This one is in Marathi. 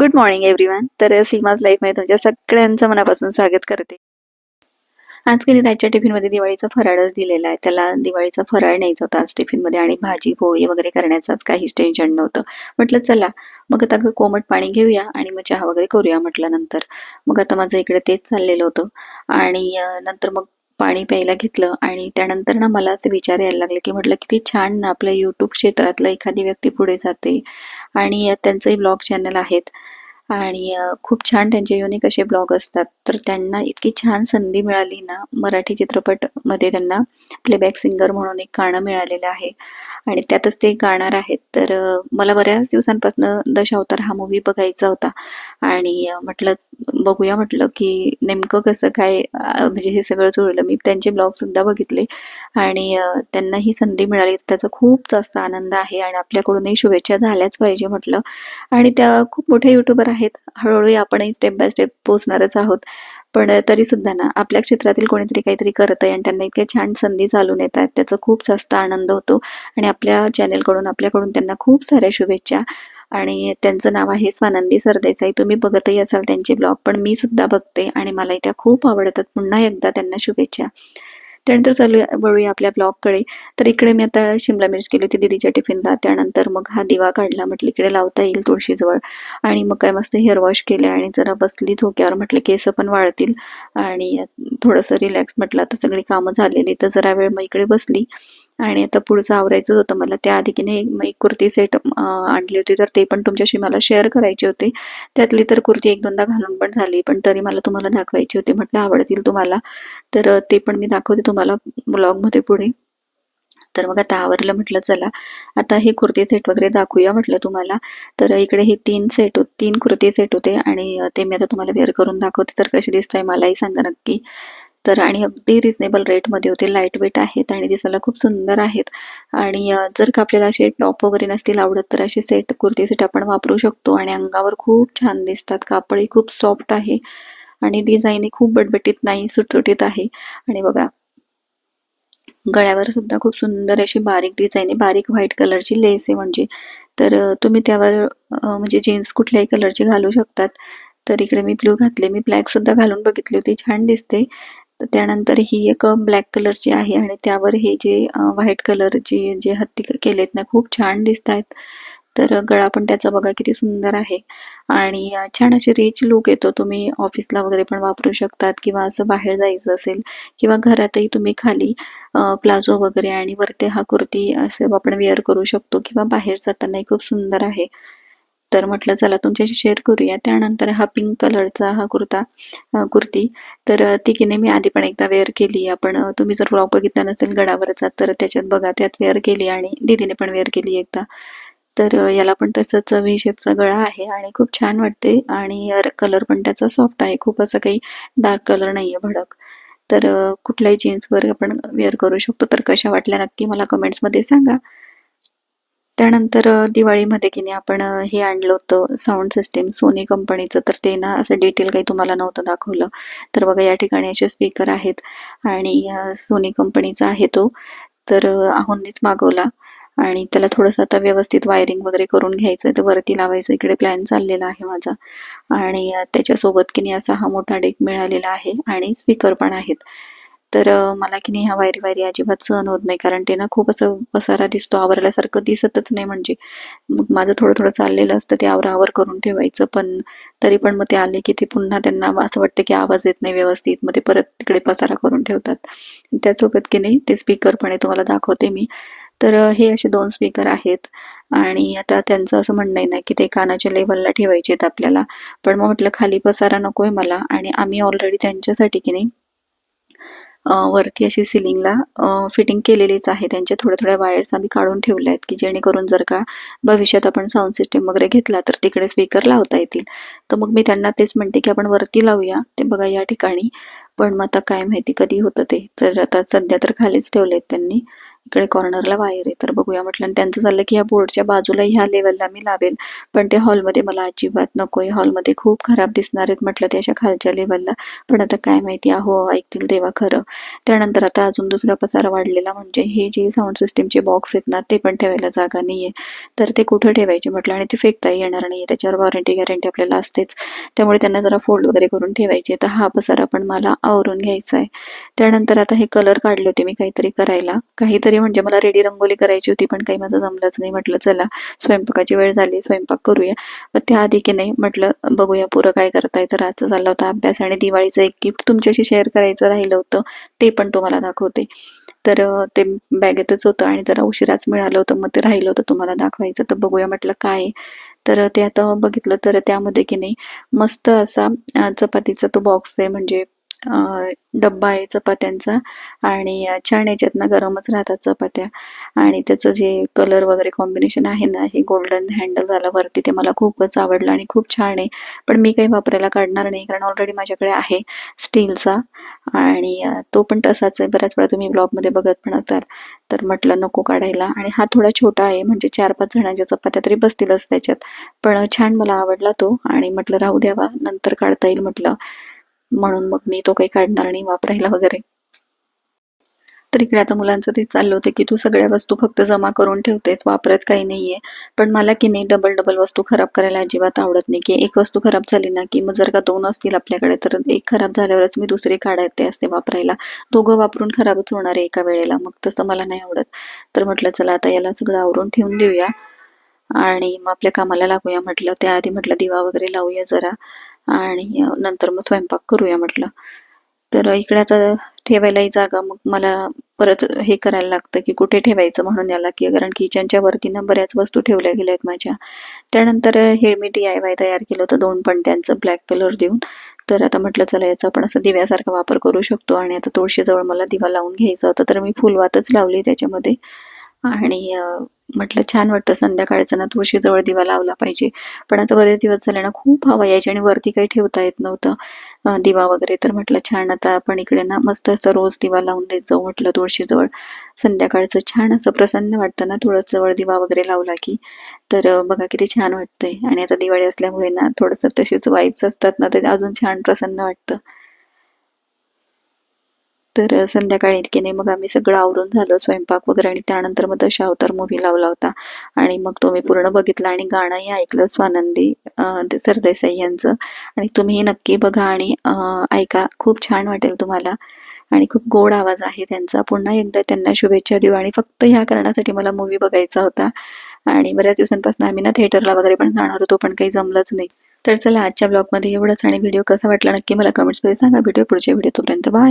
गुड मॉर्निंग एव्हरीवन तर सीमाज लाईफमध्ये तुमच्या सगळ्यांचं मनापासून स्वागत करते. आज काही रातच्या टिफिनमध्ये दिवाळीचा फराळच दिलेला आहे. त्याला दिवाळीचा फराळ न्यायचा होता. आज टिफिनमध्ये आणि भाजी पोळी वगैरे करण्याचाच काहीच टेन्शन नव्हतं. म्हटलं चला मग आता ग- कोमट पाणी घेऊया आणि मग चहा वगैरे करूया म्हटलं नंतर. मग आता माझं इकडे तेच चाललेलं होतं. आणि नंतर मग पाणी प्यायला घेतलं आणि त्यानंतर ना मला विचार यायला लागले की म्हटलं किती छान ना आपल्या युट्यूब क्षेत्रातलं एखादी व्यक्ती पुढे जाते आणि त्यांचंही ब्लॉग चॅनल आहेत. आणि खूप छान त्यांचे युनिक असे ब्लॉग असतात. तर त्यांना इतकी छान संधी मिळाली ना मराठी चित्रपटमध्ये त्यांना प्लेबॅक सिंगर म्हणून एक गाणं मिळालेलं आहे. आणि त्यातच ते गाणार आहेत. तर मला बऱ्याच दिवसांपासून दशावतार हा मूवी बघायचा होता. आणि म्हटलं बघूया म्हटलं की नेमकं कसं काय म्हणजे हे सगळं जुळलं. मी त्यांचे ब्लॉग सुद्धा बघितले आणि त्यांना ही संधी मिळाली. त्याचा खूप जास्त आनंद आहे आणि आपल्याकडूनही शुभेच्छा झाल्याच पाहिजे म्हटलं. आणि त्या खूप मोठ्या युट्यूबर आहेत. हळूहळू आपणही स्टेप बाय स्टेप पोहोचणारच आहोत. पण तरी सुद्धा ना आपल्या क्षेत्रातील कोणीतरी काहीतरी करत आहे आणि त्यांना इतक्या छान संधी चालून येत आहेत त्याचा खूप जास्त आनंद होतो. आणि आपल्या चॅनेलकडून आपल्याकडून त्यांना खूप साऱ्या शुभेच्छा. आणि त्यांचं नाव आहे स्वानंदी सरदेसाई. तुम्ही बघतही असाल त्यांचे ब्लॉग पण मी सुद्धा बघते आणि मला त्या खूप आवडतात. पुन्हा एकदा त्यांना शुभेच्छा. त्यानंतर चालू वळूया आपल्या ब्लॉगकडे तर इकडे मी आता शिमला मिरच केली होती दीदीच्या टिफिनला त्यानंतर मग हा दिवा काढला. म्हटलं इकडे लावता येईल तुळशीजवळ. आणि मग काय मस्त हेअर वॉश केले आणि जरा बसली झोक्यावर. म्हटलं केस पण वाळतील. आणि थोडंसं रिलॅक्स म्हटलं आता सगळी कामं झालेली. तर जरा वेळ मग इकडे बसली. आणि आता पुढचं आवरायचंच होतं. मला त्याआधी की नाही एक- मग एक कुर्ती सेट आणली होती तर ते पण तुमच्याशी मला शेअर करायचे होते. त्यातली तर कुर्ती एक दोनदा घालून पण झाली पण तरी मला तुम्हाला दाखवायची होती. म्हटलं आवडतील तुम्हाला. तर ते पण मी दाखवते तुम्हाला ब्लॉगमध्ये पुढे. तर मग आता आवरलं म्हटलं चला. आता हे कुर्ती सेट वगैरे दाखवूया म्हटलं तुम्हाला. तर इकडे हे तीन सेट होते तीन कुर्ती सेट होते. आणि ते मी आता तुम्हाला वेअर करून दाखवते तर कसे दिसत आहे मलाही सांगा नक्की. तर आणि अगदी रिजनेबल रेटमध्ये होते. लाइट वेट आहेत आणि दिसायला खूप सुंदर आहेत. आणि जर का आपल्याला असे टॉप वगैरे नसतील आवडत तर असे सेट कुर्ती सेट आपण वापरू शकतो आणि अंगावर खूप छान दिसतात. कापडही खूप सॉफ्ट आहे आणि डिझाईनही खूप बटबटीत नाही सुटसुटीत आहे. आणि बघा गळ्यावर सुद्धा खूप सुंदर अशी बारीक डिझाईन आहे. बारीक व्हाईट कलरची लेस आहे म्हणजे. तर तुम्ही त्यावर म्हणजे जीन्स कुठल्याही कलरची घालू शकतात. तर इकडे मी ब्ल्यू घातले. मी ब्लॅक सुद्धा घालून बघितली होती. छान दिसते. तर त्यानंतर ही एक ब्लॅक कलरची आहे आणि त्यावर हे जे व्हाईट कलरचे जे हत्ती केलेत ना खूप छान दिसत आहेत तर गळा पण त्याचा बघा किती सुंदर आहे. आणि छान अशी रिच लुक येतो. तुम्ही ऑफिसला वगैरे पण वापरू शकतात किंवा असं बाहेर जायचं असेल किंवा घरातही तुम्ही खाली प्लाझो वगैरे आणि वरती हा कुर्ती असं आपण वेअर करू शकतो किंवा बाहेर जातानाही खूप सुंदर आहे. तर म्हटलं चला तुमच्याशी शेअर करूया. त्यानंतर हा पिंक कलरचा हा कुर्ता कुर्ती. तर ती की नाही मी आधी पण एकदा वेअर केली. आपण तुम्ही जर ब्लॉग बघितला नसेल गडावरचा तर त्याच्यात बघा त्यात वेअर केली आणि दीदीने पण वेअर केली एकदा. तर याला पण तसंच व्ही शेपचा गळा आहे आणि खूप छान वाटते आणि कलर पण त्याचा सॉफ्ट आहे. खूप असं काही डार्क कलर नाहीये भडक. तर कुठल्याही जीन्सवर आपण वेअर करू शकतो. तर कशा वाटल्या नक्की मला कमेंट्समध्ये सांगा. त्यानंतर अ, दिवाळीमध्ये की नाही आपण अ, हे आणलं होतं साऊंड सिस्टीम सोनी कंपनीचं तर ते ना असं डिटेल काही तुम्हाला नव्हतं दाखवलं. तर बघा या ठिकाणी असे स्पीकर आहेत आणि अ, सोनी कंपनीचा आहे तो. तर अ, आहोंनीच मागवला आणि त्याला थोडंसं आता व्यवस्थित वायरिंग वगैरे करून घ्यायचं तर वरती लावायचं इकडे प्लॅन चाललेला आहे माझा. आणि अ, त्याच्यासोबत की नाही असा हा मोठा डेक मिळालेला आहे आणि स्पीकर पण आहेत. तर मला की नाही ह्या वायरी वायरी अजिबात सहन होत नाही. कारण ते ना खूप असं पसारा दिसतो आवरल्यासारखं दिसतच नाही. म्हणजे मग माझं थोडं थोडं चाललेलं असतं ते आवरावर करून ठेवायचं. पण तरी पण मग ते आले की ते पुन्हा त्यांना असं वाटतं की आवाज येत नाही व्यवस्थित. मग ते परत तिकडे पसारा करून ठेवतात. त्यासोबत की नाही ते स्पीकर पण आहे तुम्हाला दाखवते मी. तर हे असे दोन स्पीकर आहेत. आणि आता त्यांचं असं म्हणणं आहे ना की ते कानाच्या लेवलला ठेवायचे आहेत आपल्याला. पण मग म्हटलं खाली पसारा नकोय मला. आणि आम्ही ऑलरेडी त्यांच्यासाठी की नाही वरती अशी सिलिंगला फिटिंग केलेलीच आहे. त्यांच्या थोड्या थोड्या वायर्स आम्ही काढून ठेवल्या आहेत की जेणेकरून जर का भविष्यात आपण साऊंड सिस्टीम वगैरे घेतला तर तिकडे स्पीकर लावता येतील. तर मग मी त्यांना तेच म्हणते की आपण वरती लावूया. ते बघा या ठिकाणी. पण मग आता काय माहिती कधी होतं ते. तर आता सध्या तर खालीच ठेवलेत त्यांनी. इकडे कॉर्नरला वायर आहे. तर बघूया म्हटलं आणि त्यांचं चाललं की या बोर्डच्या बाजूला ह्या लेवलला मी लावेल. पण ते हॉलमध्ये मला अजिबात नको आहे हॉलमध्ये खूप खराब दिसणार आहेत म्हटलं ते अशा खालच्या लेवलला पण आता काय माहिती अहो ऐकतील तेव्हा खरं. त्यानंतर आता अजून दुसरा पसारा वाढलेला म्हणजे हे जे साऊंड सिस्टीमचे बॉक्स आहेत ना ते पण ठेवायला जागा नाहीये. तर ते कुठं ठेवायचे म्हटलं आणि ते फेकताही येणार नाही त्याच्यावर वॉरंटी गॅरंटी आपल्याला असतेच. त्यामुळे त्यांना जरा फोल्ड वगैरे करून ठेवायचे तर हा पसारा पण मला आवरून घ्यायचा आहे. त्यानंतर आता हे कलर काढले होते मी काहीतरी करायला. काहीतरी म्हणजे मला रेडी रंगोली करायची होती पण काही माझं जमलंच नाही. म्हटलं चला स्वयंपाकाची वेळ झाली स्वयंपाक करूया. पण त्याआधी की नाही म्हटलं बघूया पुरं काय करताय तर आजचा झाला होता अभ्यास आणि दिवाळीचं एक गिफ्ट तुमच्याशी शेअर करायचं राहिलं होतं ते पण तुम्हाला दाखवते. तर ते बॅगेतच होतं आणि जरा उशिराच मिळालं होतं मग ते राहिलं होतं तुम्हाला दाखवायचं. तर बघूया म्हटलं काय आहे. तर ते आता बघितलं तर त्यामध्ये की नाही मस्त असा चपातीचा तो बॉक्स आहे म्हणजे डब्बा आहे चपात्यांचा आणि छान याच्यात ना गरमच राहतात चपात्या. आणि त्याचं जे कलर वगैरे कॉम्बिनेशन आहे ना हे गोल्डन हँडल झाला वरती ते मला खूपच आवडलं आणि खूप छान आहे. पण मी काही वापरायला काढणार नाही कारण ऑलरेडी माझ्याकडे आहे स्टीलचा आणि तो पण तसाच आहे. बऱ्याच वेळा तुम्ही ब्लॉगमध्ये बघत पण असाल. तर म्हटलं नको काढायला आणि हा थोडा छोटा आहे म्हणजे चार पाच जणांच्या चपात्या तरी बसतीलच त्याच्यात. पण छान मला आवडला तो आणि म्हटलं राहू द्यावा नंतर काढता येईल म्हटलं. म्हणून मग मी तो काही काढणार नाही वापरायला वगैरे. तर इकडे आता मुलांचं ते चाललं होतं की तू सगळ्या वस्तू फक्त जमा करून ठेवतेस वापरत काही नाहीये. पण मला की नाही डबल डबल वस्तू खराब करायला अजिबात आवडत नाही की एक वस्तू खराब झाली ना की मग जर का दोन असतील आपल्याकडे तर एक खराब झाल्यावरच मी दुसरी काढते असते वापरायला. दोघं वापरून खराबच होणार आहे एका वेळेला मग तसं मला नाही आवडत. तर म्हटलं चला आता याला सगळं आवरून ठेवून देऊया. आणि मग आपल्या कामाला लागूया म्हटलं त्याआधी म्हटलं दिवा वगैरे लावूया जरा. आणि नंतर मग स्वयंपाक करूया म्हटलं. तर इकडे आता ठेवायलाही जागा मग मला परत हे करायला लागतं की कुठे ठेवायचं म्हणून याला की कारण किचनच्या वरती ना बऱ्याच वस्तू ठेवल्या गेल्या आहेत माझ्या. त्यानंतर हे मी डी आय वाय तयार केलं होतं दोन पणत्यांचं ब्लॅक कलर देऊन. तर आता म्हटलं चला याचा आपण असं दिव्यासारखा वापर करू शकतो आणि आता तुळशीजवळ मला दिवा लावून घ्यायचा होता तर मी फुलवातच लावली त्याच्यामध्ये. आणि म्हटलं छान वाटतं संध्याकाळचं ना तुळशीजवळ दिवा लावला पाहिजे. पण आता बरेच दिवस झाले ना खूप हवा यायची आणि वरती काही ठेवता येत नव्हतं दिवा वगैरे. तर म्हटलं छान आता आपण इकडे ना मस्त असं रोज दिवा लावून देत जाऊ म्हटलं तुळशीजवळ. संध्याकाळचं छान असं प्रसन्न वाटतं ना तुळसजवळ दिवा वगैरे लावला की. तर बघा किती छान वाटतंय. आणि आता दिवाळी असल्यामुळे ना थोडंसं तशीच वाईब्स असतात ना ते अजून छान प्रसन्न वाटतं. तर संध्याकाळी की नाही. मग आम्ही सगळं आवरून झालं स्वयंपाक वगैरे आणि त्यानंतर मग दशावतार मूवी लावला होता. आणि मग तो मी पूर्ण बघितला आणि गाणंही ऐकलं स्वानंदी सरदेसाई यांचं. आणि तुम्ही नक्की बघा आणि ऐका. खूप छान वाटेल तुम्हाला. आणि खूप गोड आवाज आहे त्यांचा. पुन्हा एकदा त्यांना शुभेच्छा देऊ. आणि फक्त ह्या कारणासाठी मला मूवी बघायचा होता. आणि बऱ्याच दिवसांपासून आम्ही ना थिएटरला वगैरे पण जाणार होतो पण काही जमलंच नाही. तर चला आजच्या ब्लॉगमध्ये एवढंच. आणि व्हिडिओ कसा वाटला नक्की मला कमेंट्समध्ये सांगा. भेटूया पुढच्या व्हिडिओ तोपर्यंत. बाय